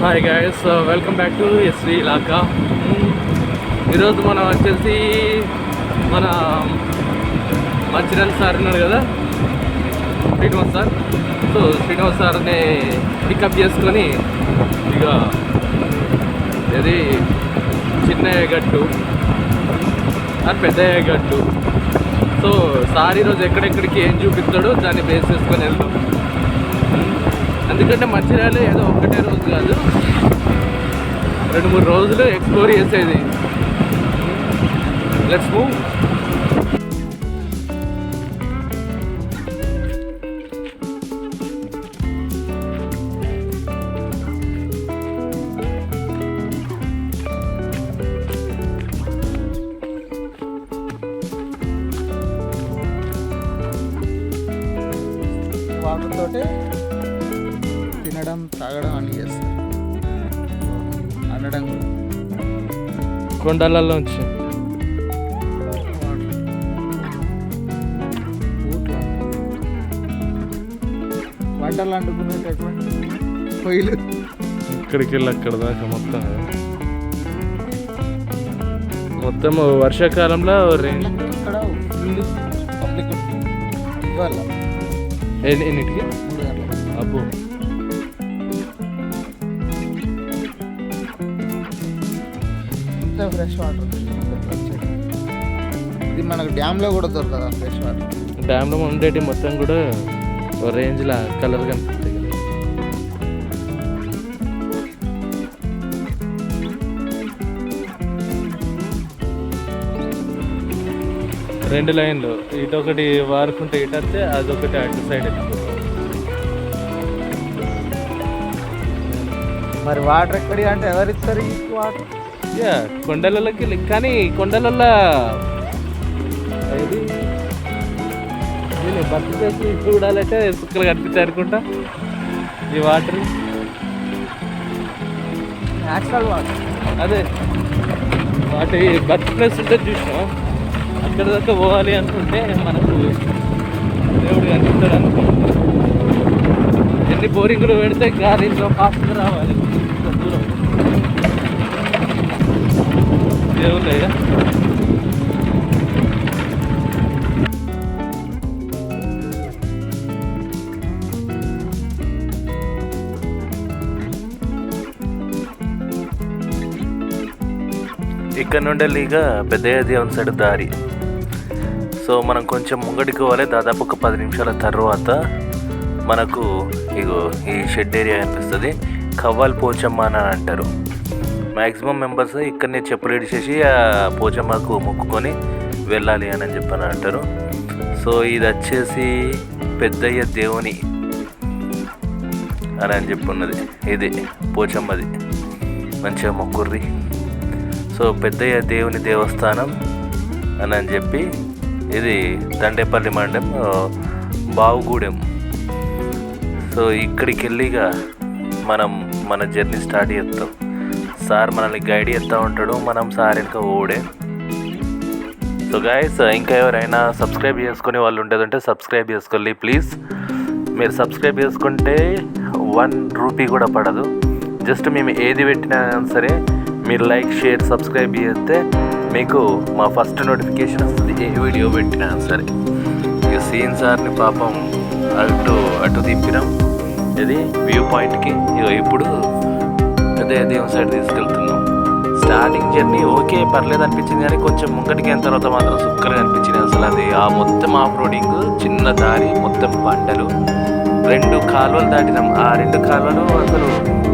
Hi guys welcome back to SV ఇలాకా ఈరోజు మనం వచ్చేసి మన um, మంచిర్యాల సార్ ఉన్నాడు కదా? శ్రీనివాస్ సార్. సో శ్రీనివాస్ సార్ని పికప్ చేసుకొని ఇక ఇది చిన్న గట్టు అది పెద్ద గట్టు. సో సార్ ఈరోజు ఎక్కడెక్కడికి ఏం చూపిస్తాడో దాన్ని బేస్ చేసుకొని వెళ్తాం ఎందుకంటే మంచిర్యాల ఏదో ఒకటే రోజు కాదు. రెండు మూడు రోజులు ఎక్స్ప్లోర్ చేసేది. లెట్స్ మూవ్ కొండలలోంచి. వంటలు పొయ్యిలు. ఇక్కడికి వెళ్ళి అక్కడ దాకా మొత్తం. మొత్తం వర్షాకాలంలో ఎన్నిటికి? అబ్బో. ఫ్రెష్ వాటర్ ఇది మనకు డ్యామ్లో కూడా దొరకదా ఫ్రెష్ వాటర్? డ్యామ్లో ఉండేటి మొత్తం కూడా రేంజ్లో కలర్ కనిపిస్తాయి కదా రెండు లైన్లు. ఇటు ఒకటి వారుకుంటే ఇటు వస్తే అదొకటి అటు సైడ్ మరి వాటర్ ఎక్కడి అంటే ఎవరు ఇస్తారు ఈ వాటర్? యా కొండలలోకి వెళ్ళి కానీ కొండలలో ఇది చేసి చూడాలంటే సుక్కలు కనిపిస్తాయి అనుకుంటా. ఈ వాటర్. న్యాచురల్ వాటర్ అదే. వాటి బర్త్ ప్లేస్ ఉంటే చూసినా అక్కడ దాకా పోవాలి అనుకుంటే మనకు దేవుడు కనిపిస్తాడు అనుకో ఎన్ని బోరింగ్లు పెడితే గాలిలో ఫాస్ట్గా రావాలి ఇంత దూరం దేవుళ్ళయ్యా ఇక్కడ నుండి లీగా పెద్దయ్య దేవుని సైడ్ దారి. సో మనం కొంచెం ముంగడికి పోవాలి. దాదాపు ఒక పది నిమిషాల తర్వాత మనకు ఇగో ఈ షెడ్ ఏరియా కనిపిస్తుంది. కవ్వాల్ పోచమ్మ అని అంటారు. మ్యాక్సిమం మెంబర్స్ ఇక్కడనే చెప్పులు ఇడిచేసి ఆ పోచమ్మకు మొక్కుకొని వెళ్ళాలి అని చెప్పని అంటారు. సో ఇది వచ్చేసి పెద్దయ్య దేవుని అని అని చెప్పున్నది. ఇది పోచమ్మది. మంచిగా మొక్కుర్రి. సో పెద్దయ్య దేవుని దేవస్థానం అని అని చెప్పి ఇది దండేపల్లి మండలం బావుగూడెం. సో ఇక్కడికి వెళ్ళిగా మనం మన జర్నీ స్టార్ట్ చేస్తాం సార్ మనల్ని గైడ్ చేస్తూ ఉంటాడు మనం సార్ వెనక ఓడే. సో గాయస్ ఇంకా ఎవరైనా సబ్స్క్రైబ్ చేసుకునే వాళ్ళు ఉండేదంటే సబ్స్క్రైబ్ చేసుకోండి ప్లీజ్ మీరు సబ్స్క్రైబ్ చేసుకుంటే వన్ రూపీ కూడా పడదు. జస్ట్ మేము ఏది పెట్టినా సరే మీరు లైక్ షేర్ సబ్స్క్రైబ్ చేస్తే మీకు మా ఫస్ట్ నోటిఫికేషన్ వస్తుంది ఏ వీడియో పెట్టినా సరే. ఇక సీన్ సార్ని పాపం అటు అటు తిప్పినాం. ఇది వ్యూ పాయింట్కి ఇక ఇప్పుడు అదే దేవుని సైడ్ తీసుకెళ్తున్నాం. స్టార్టింగ్ జర్నీ ఓకే పర్లేదు అనిపించింది కానీ కొంచెం ముంగటికి అయిన తర్వాత మాత్రం సూపర్గా అనిపించింది. అసలు అది ఆ మొత్తం ఆఫ్ రోడింగ్ చిన్న దారి మొత్తం బండలు రెండు కాలువలు దాటినాం. ఆ రెండు కాలువలు అసలు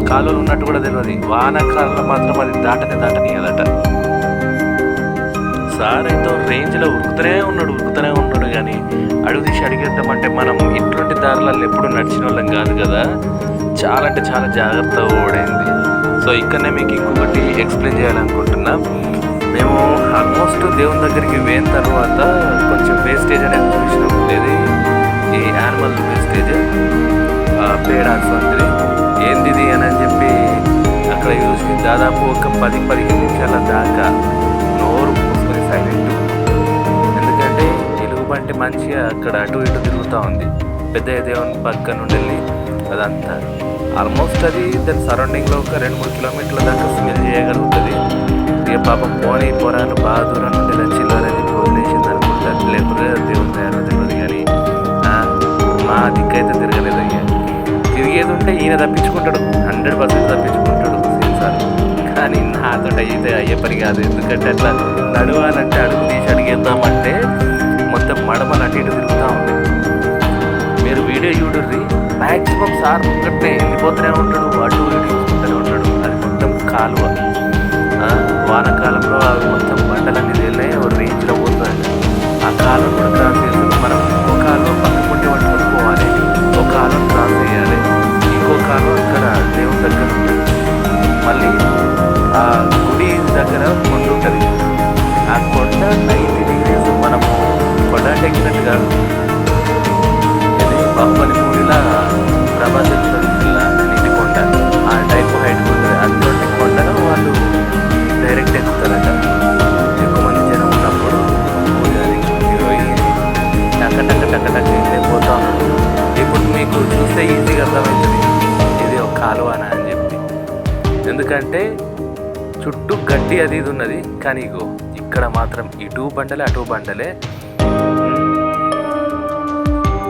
కాలువలు ఉన్నట్టు కూడా తెలియదు వానాకాలంలో మాత్రం అది దాటనే దాటనీయదట సార్ అయితే రేంజ్లో ఉరుకుతూనే ఉన్నాడు ఉరుకుతూనే ఉన్నాడు కానీ అడుగు తీసి అడిగేద్దామంటే మనం ఇటువంటి దారులలో ఎప్పుడు నడిచిన వాళ్ళం కాదు కదా. చాలా అంటే చాలా జాగ్రత్తగా ఓడైంది. సో ఇక్కడనే మీకు ఇంకొకటి ఎక్స్ప్లెయిన్ చేయాలనుకుంటున్నా. మేము ఆల్మోస్ట్ దేవుని దగ్గరికి పోయిన తర్వాత కొంచెం వేస్టేజ్ అనేది చూసినాం. ఇది ఈ యానిమల్ వేస్టేజ్ పేడాన్స్ వంటిది ఏంది అని అని చెప్పి అక్కడ చూసి దాదాపు ఒక పది పదిహేను నిమిషాల దాకా నోరు మూసుకొని సైలెంట్ ఎందుకంటే తెలుగు బంటి మంచిగా అక్కడ అటు ఇటు తిరుగుతూ ఉంది. పెద్ద దేవుని పక్కన నుండి అదంతా ఆల్మోస్ట్ అది దాని సరౌండింగ్లో ఒక రెండు మూడు కిలోమీటర్ల దాకా స్మెల్ చేయగలుగుతుంది. ఇక పాపం పోనీ పోరాను బాగా దూరం నుండి ఇలా చిల్లరని వదిలేసింది అనుకుంటారు లేకపోతే దేవుని తయారు తెలియదు కానీ మా మా దిక్కైతే తిరగలేదు అయ్యా. తిరిగేది ఉంటే ఈయన తప్పించుకుంటాడు. హండ్రెడ్ పర్సెంట్ తప్పించుకుంటాడు సార్. కానీ నాతో అయితే అయ్యే పని కాదు. ఎందుకంటే అట్లా నడవాలంటే అడుగు తీసి అడిగేద్దామంటే మొత్తం మడమలు అటు ఇటు తిరుగుతూ ఉంటాయి మీరు వీడియో చూడుర్రి. మ్యాక్సిమం సార్ ముంగట్నే వెళ్ళిపోతూనే ఉంటాడు అటు ఇటు చూసుకుంటూనే ఉంటాడు. అది మొత్తం కాలువ. చుట్టూ గడ్డి అది ఇది ఉన్నది. కానీ ఇగో ఇక్కడ మాత్రం ఇటు బండలే అటు బండలే.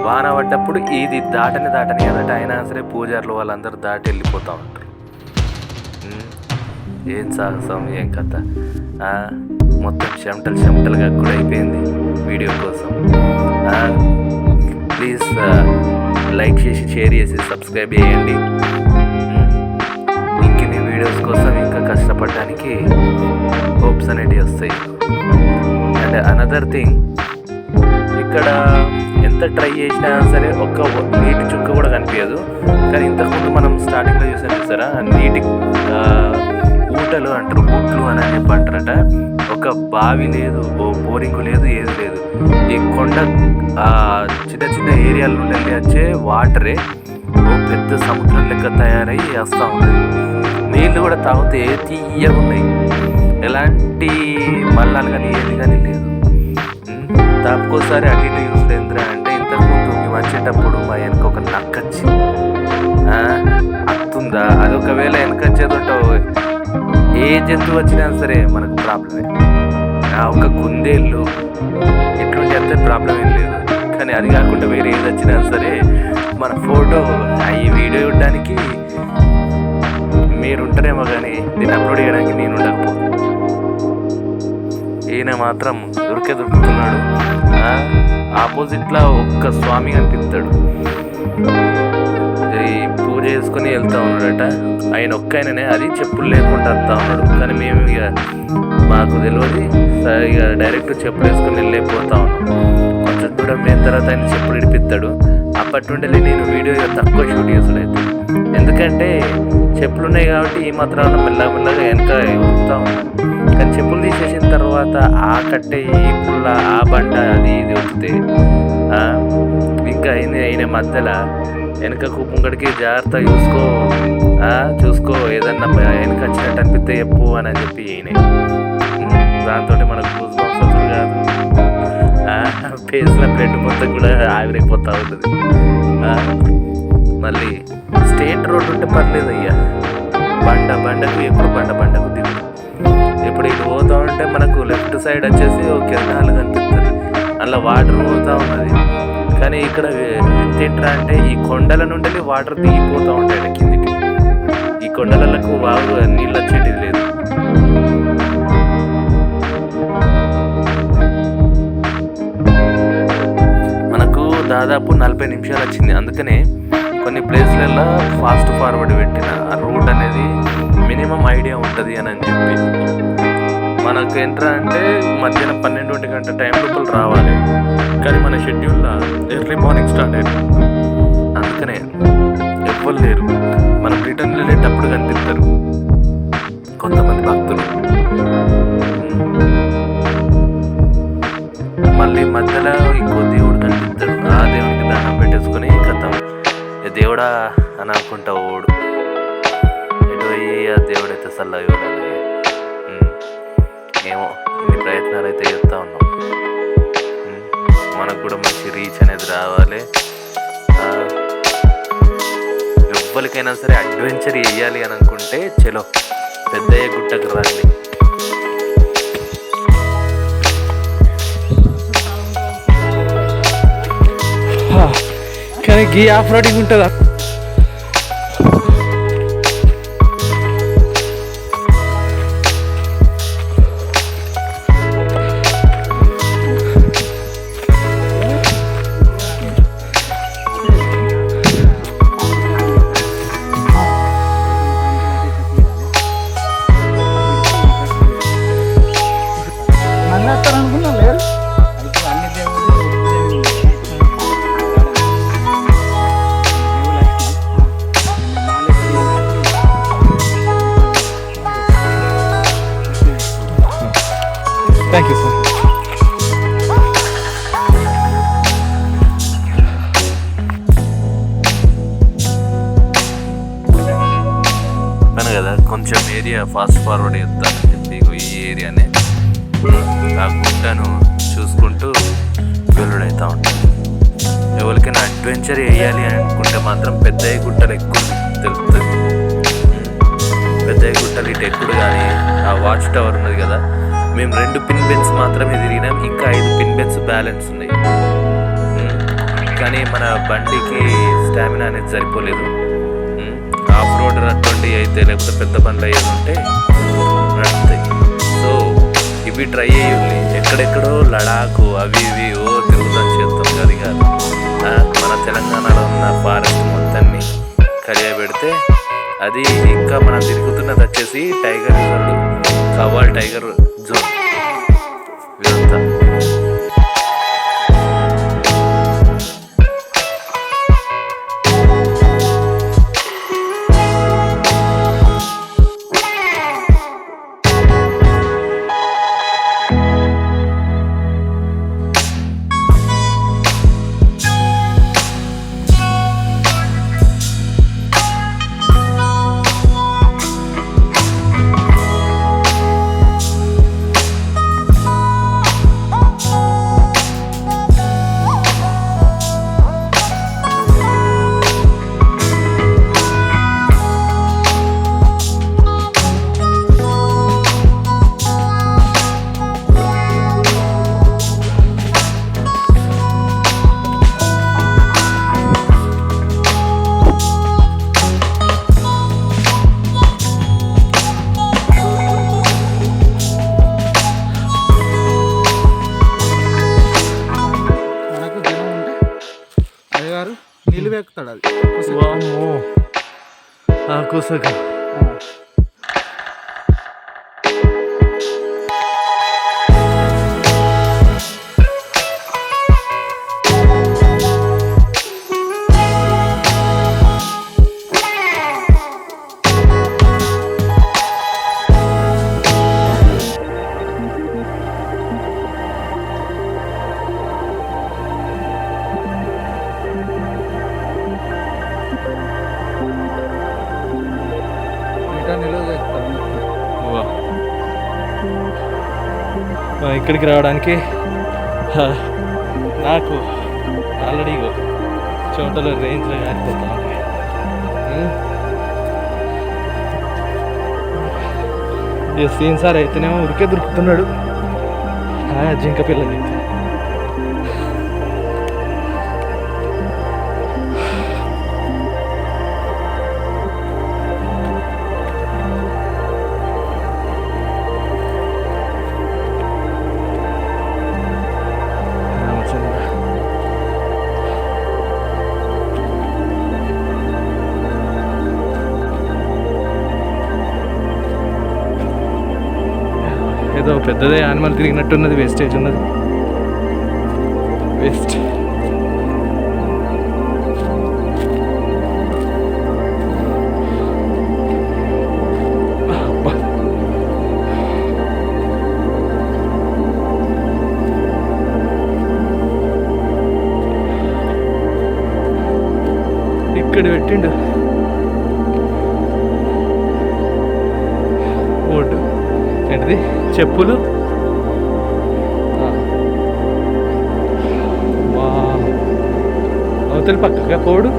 వాన పడ్డప్పుడు ఇది దాటని దాటని కదట అయినా సరే పూజారులు వాళ్ళందరూ దాటి వెళ్ళిపోతూ ఉంటారు. ఏం సాహసం ఏం కథ? మొత్తం చెమటలు చెమటలుగా కూడా అయిపోయింది వీడియో కోసం. ప్లీజ్ లైక్ చేసి షేర్ చేసి సబ్స్క్రైబ్ చేయండి. ఉమ్, ఇంకిన్ని వీడియోస్ కోసం ఇంకా కష్టపడడానికి ప్రాబ్లమ్స్ అనేటివి వస్తాయి. అండ్ అనదర్ థింగ్ ఇక్కడ ఎంత ట్రై చేసినా సరే ఒక్క నీటి చుక్క కూడా కనిపించదు. కానీ ఇంతకుముందు మనం స్టార్టింగ్లో చూసాం చూసారా? నీటి ఊటలు అంటారు ఊట్లు అని చెప్పి అంటారట ఒక బావి లేదు ఓ బోరింగ్ లేదు ఏది లేదు. ఈ కొండ చిన్న చిన్న ఏరియాల నుండి వెళ్ళి వచ్చే వాటరే ఓ పెద్ద సముద్రం లెక్క తయారయ్యి వస్తూ ఉంది. నీళ్ళు కూడా తాగితే తీయగా ఉన్నాయి. ఎలాంటి మల్లాలు కానీ ఏది కానీ లేదు. దాపుకోసారి అటు ఇటు చూస్తే అంటే ఇంతకుముందు మేము వచ్చేటప్పుడు మా వెనక ఒక నక్క అత్తుందా? అది ఒకవేళ వెనక వచ్చేది ఉంటావు ఏ జంతువు వచ్చినా సరే మనకు ప్రాబ్లమే ఆ, ఒక కుందేళ్ళు ఎటువంటి అంతే ప్రాబ్లం ఏం లేదు. కానీ అది కాకుండా వేరే ఏది వచ్చినా సరే మన ఫోటో ఈ వీడియో చూడడానికి మీరుంటారేమో కానీ దీన్ని అప్లోడ్ చేయడానికి నేను ఉండకపో. ఈయన మాత్రం దొరికే దొరుకుతున్నాడు. ఆపోజిట్లో ఒక్క స్వామి కనిపిస్తాడు. ఈ పూజ చేసుకుని వెళ్తా ఉన్నాడట. ఆయన ఒక్క ఆయననే అది చెప్పులు లేకుండా వస్తూ ఉన్నాడు. కానీ మేము ఇక మాకు తెలియదు సరే ఇక డైరెక్ట్ చెప్పులు వేసుకుని వెళ్ళిపోతా ఉన్నాం. కొంచెం దూరం పోయిన తర్వాత ఆయన చెప్పులు ఇడిపిస్తాడు. అప్పటి నుండి నేను వీడియో తక్కువ షూట్ చేసులేదు ఎందుకంటే చెప్పులు ఉన్నాయి కాబట్టి ఈ మాత్రం మెల్లగా మెల్లగా వెనక వస్తూ ఉన్నాం కానీ చెప్పులు తీసేసిన తర్వాత ఆ కట్టె ఈ పుల్ల ఆ బండ అది ఇది వస్తే ఇంకా అయిన అయిన మధ్యలో వెనకకు ముంగడికి జాగ్రత్త చూసుకో చూసుకో ఏదన్నా వెనక వచ్చినట్టు అనిపిస్తే చెప్పు అని చెప్పి ఈయన. దాంతో మనకు బంప్స్ కాదు. ఫేస్లో బ్లడ్ మొత్తం కూడా ఆవిరైపోతూ ఉంటుంది. మళ్ళీ స్టేట్ రోడ్ ఉంటే పర్లేదు అయ్యా. బండ బండకు ఎప్పుడు బండ బండకు దిగు ఇప్పుడు ఇటు పోతా ఉంటే మనకు లెఫ్ట్ సైడ్ వచ్చేసి ఒక కిరణాలు కనిపిస్తుంది అలా వాటర్ పోతూ ఉన్నది. కానీ ఇక్కడ ఎంత అంటే ఈ కొండల నుండి వాటర్ దిగిపోతూ ఉంటాయి కిందికి. ఈ కొండలకు వాగు నీళ్ళు వచ్చేటిది లేదు. మనకు దాదాపు నలభై నిమిషాలు వచ్చింది. అందుకనే కొన్ని ప్లేస్లలో ఫాస్ట్ ఫార్వర్డ్ పెట్టిన ఆ రూట్ అనేది మినిమం ఐడియా ఉంటుంది అని అని చెప్పి. మనకు ఏంట్రా అంటే మధ్యాహ్నం పన్నెండు ఒంటి గంట టైం లోపల రావాలి. కానీ మన షెడ్యూల్లో ఎర్లీ మార్నింగ్ స్టార్ట్ అయ్యింది. అందుకనే ఎవ్వరు లేరు. మనం రిటర్న్ వెళ్ళేటప్పుడు కనిపిస్తారు. కొంతమంది భక్తులు. మళ్ళీ మధ్యలో ఇంకో దేవుడు కనిపిస్తాడు. ఆ దేవుడికి దండం పెట్టేసుకొని కథం. దేవుడా అని అనుకుంటావు? చల్లగా చూడాలి ఏమో ఇన్ని ప్రయత్నాలు అయితే చేస్తూ ఉన్నాం. మనకు కూడా మంచి రీచ్ అనేది రావాలి. ఎవ్వరికైనా సరే అడ్వెంచర్ వేయాలి అని అనుకుంటే చలో పెద్దయ్య గుట్టకు రండి. కానీ గీ ఆఫ్ రోడింగ్ ఉంటుందా? చూసుకుంటూ వెలుడైతా ఉంటాం. ఎవరికైనా అడ్వెంచర్ వేయాలి అనుకుంటే మాత్రం పెద్దయ్య గుట్టలు ఎక్కువ తెలుస్తుంది పెద్దయ్య గుట్టలు ఇటు ఎక్కుడు కానీ ఆ వాచ్ టవర్ ఉన్నది కదా మేము రెండు పిన్ బెన్స్ మాత్రమే తిరిగినాం ఇంకా ఐదు పిన్ బెన్స్ బ్యాలెన్స్ ఉన్నాయి. కానీ మన బండికి స్టామినా అనేది సరిపోలేదు. ఆఫ్ రోడ్ అటువంటి అయితే లేకపోతే పెద్ద బండ్లు అయ్యేది ఉంటే ఇవి ట్రై అయ్యి ఎక్కడెక్కడో లడాకు అవి ఇవి ఓ తిరుగుతాం చేస్తాం కాదు కాదు మన తెలంగాణలో ఉన్న ఫారెస్ట్ మొత్తాన్ని కలియ పెడితే అది ఇంకా మనం తిరుగుతున్నది వచ్చేసి tiger reserve Kawal tiger zone నిలువ ఎక్కుతాడు అది వామ్మో ఆ కుసక ఇటా ఇక్కడికి రావడానికి నాకు ఆల్రెడీ చోటలో రేంజ్లో కాలిపోతా ఉంది సీన్ సార్ అయితేనేమో ఉరికే దొరుకుతున్నాడు. జింక పిల్లలు. పెద్దదే యానిమల్ తిరిగినట్టున్నది వేస్టేజ్ ఉన్నది వేస్ట్ అబ్బా. ఇక్కడ పెట్టిండు చెప్పులు. అవతలి పక్కగా పోడు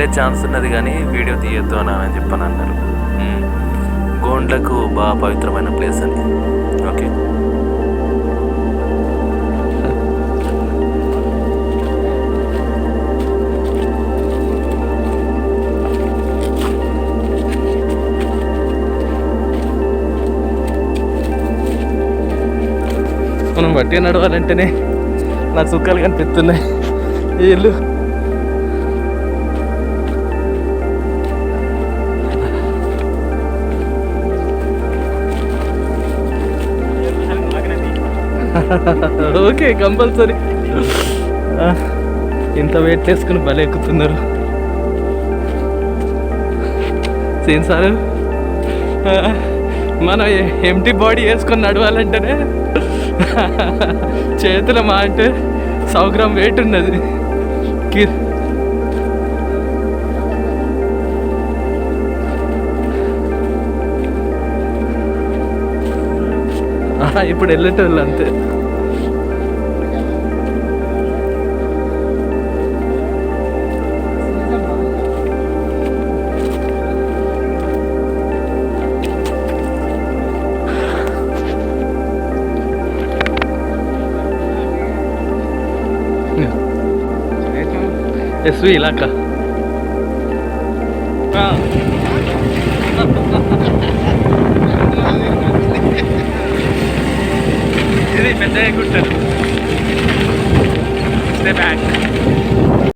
వెళ్ళే ఛాన్స్ ఉన్నది కానీ వీడియో తీయొద్దు అని అని చెప్పని అన్నారు. గోండ్లకు బాగా పవిత్రమైన ప్లేస్ అని ఓకే. మనం బట్టి నడవాలంటేనే నాకు సుఖాలు కనిపిస్తున్నాయి. ఈ ఓకే కంపల్సరీ. ఇంత వెయిట్ చేసుకుని భలే ఎక్కుతున్నారు. సేమ్ సార్ మనం ఎంటీ బాడీ వేసుకొని నడవాలంటేనే చేతుల మా అంటే సౌ వెయిట్ ఉన్నది. కీ ఇప్పుడు వెళ్ళేటోళ్ళు అంతే ఎస్వి ఇలాక ఇది